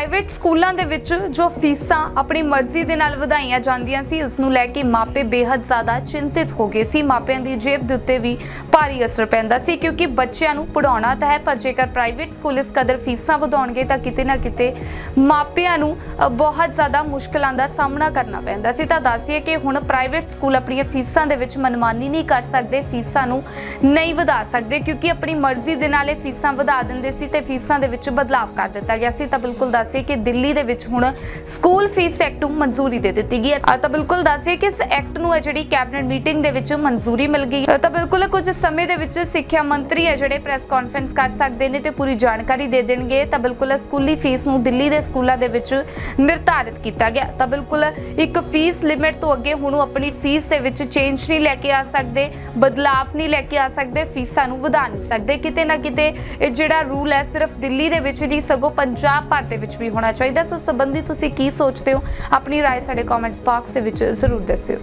Private ਸਕੂਲਾਂ ਦੇ ਵਿੱਚ ਜੋ ਫੀਸਾਂ ਆਪਣੀ ਮਰਜ਼ੀ ਦੇ ਨਾਲ ਵਧਾਈਆਂ ਜਾਂਦੀਆਂ ਸੀ, ਉਸ ਨੂੰ ਲੈ ਕੇ ਮਾਪੇ ਬੇਹੱਦ ਜ਼ਿਆਦਾ ਚਿੰਤਿਤ ਹੋ ਗਏ ਸੀ। ਮਾਪਿਆਂ ਦੀ ਜੇਬ ਦੇ ਉੱਤੇ ਵੀ ਭਾਰੀ ਅਸਰ ਪੈਂਦਾ ਸੀ ਕਿਉਂਕਿ ਬੱਚਿਆਂ ਨੂੰ ਪੜਾਉਣਾ ਤਾਂ ਹੈ, ਪਰ ਜੇਕਰ ਪ੍ਰਾਈਵੇਟ ਸਕੂਲ ਇਸ ਕਦਰ ਫੀਸਾਂ ਵਧਾਉਣਗੇ ਤਾਂ ਕਿਤੇ ਨਾ ਕਿਤੇ ਮਾਪਿਆਂ ਨੂੰ ਬਹੁਤ ਜ਼ਿਆਦਾ ਮੁਸ਼ਕਲਾਂ ਦਾ ਸਾਹਮਣਾ ਕਰਨਾ ਪੈਂਦਾ ਸੀ। ਤਾਂ ਦੱਸੀਏ ਕਿ ਹੁਣ ਪ੍ਰਾਈਵੇਟ ਸਕੂਲ ਆਪਣੀਆਂ ਫੀਸਾਂ ਦੇ ਵਿੱਚ ਮਨਮਾਨੀ ਨਹੀਂ ਕਰ ਸਕਦੇ, ਫੀਸਾਂ ਨੂੰ ਨਹੀਂ ਵਧਾ ਸਕਦੇ ਕਿਉਂਕਿ ਆਪਣੀ ਮਰਜ਼ੀ ਦੇ ਨਾਲ ਇਹ ਫੀਸਾਂ ਵਧਾ ਦਿੰਦੇ ਸੀ ਤੇ ਫੀਸਾਂ ਦੇ ਵਿੱਚ ਬਦਲਾਅ ਕਰ ਦਿੱਤਾ ਗਿਆ ਸੀ। ਤਾਂ ਬਿਲਕੁਲ ਦੱਸ ਦੱਸੀਏ ਕਿ ਦਿੱਲੀ ਦੇ ਵਿੱਚ ਹੁਣ ਸਕੂਲ ਫੀਸ ਐਕਟ ਨੂੰ ਮਨਜ਼ੂਰੀ ਦੇ ਦਿੱਤੀ ਗਈ ਹੈ। ਤਾਂ ਬਿਲਕੁਲ ਦੱਸੀਏ ਕਿ ਇਸ ਐਕਟ ਨੂੰ ਹੈ ਜਿਹੜੀ ਕੈਬਨਿਟ ਮੀਟਿੰਗ ਦੇ ਵਿੱਚ ਮਨਜ਼ੂਰੀ ਮਿਲ ਗਈ ਤਾਂ ਬਿਲਕੁਲ ਕੁਝ ਸਮੇਂ ਦੇ ਵਿੱਚ ਸਿੱਖਿਆ ਮੰਤਰੀ ਹੈ ਜਿਹੜੇ ਪ੍ਰੈਸ ਕਾਨਫਰੰਸ ਕਰ ਸਕਦੇ ਨੇ ਤੇ ਪੂਰੀ ਜਾਣਕਾਰੀ ਦੇ ਦੇਣਗੇ, ਤਾਂ ਬਿਲਕੁਲ ਸਕੂਲੀ ਫੀਸ ਨੂੰ ਦਿੱਲੀ ਦੇ ਸਕੂਲਾਂ ਦੇ ਵਿੱਚ ਨਿਰਧਾਰਿਤ ਕੀਤਾ ਗਿਆ। ਤਾਂ ਬਿਲਕੁਲ ਇੱਕ ਫੀਸ ਲਿਮਿਟ ਤੋਂ ਅੱਗੇ ਹੁਣ ਉਹ ਆਪਣੀ ਫੀਸ ਦੇ ਵਿੱਚ ਚੇਂਜ ਨਹੀਂ ਲੈ ਕੇ ਆ ਸਕਦੇ, ਬਦਲਾਵ ਨਹੀਂ ਲੈ ਕੇ ਆ ਸਕਦੇ, ਫੀਸਾਂ ਨੂੰ ਵਧਾ ਨਹੀਂ ਸਕਦੇ। ਕਿਤੇ ਨਾ ਕਿਤੇ ਇਹ ਜਿਹੜਾ ਰੂਲ ਹੈ, ਸਿਰਫ ਦਿੱਲੀ ਦੇ ਵਿੱਚ ਨਹੀਂ, ਸਗੋਂ ਪੰਜਾਬ ਭਰ ਦੇ ਵਿੱਚ ਵੀ ਹੋਣਾ ਚਾਹੀਦਾ ਸੋ ਸੰਬੰਧੀ ਤੁਸੀਂ ਕੀ ਸੋਚਦੇ ਹੋ ਆਪਣੀ رائے ਸਾਡੇ ਕਮੈਂਟਸ ਬਾਕਸ ਦੇ ਵਿੱਚ ਜ਼ਰੂਰ ਦੱਸਿਓ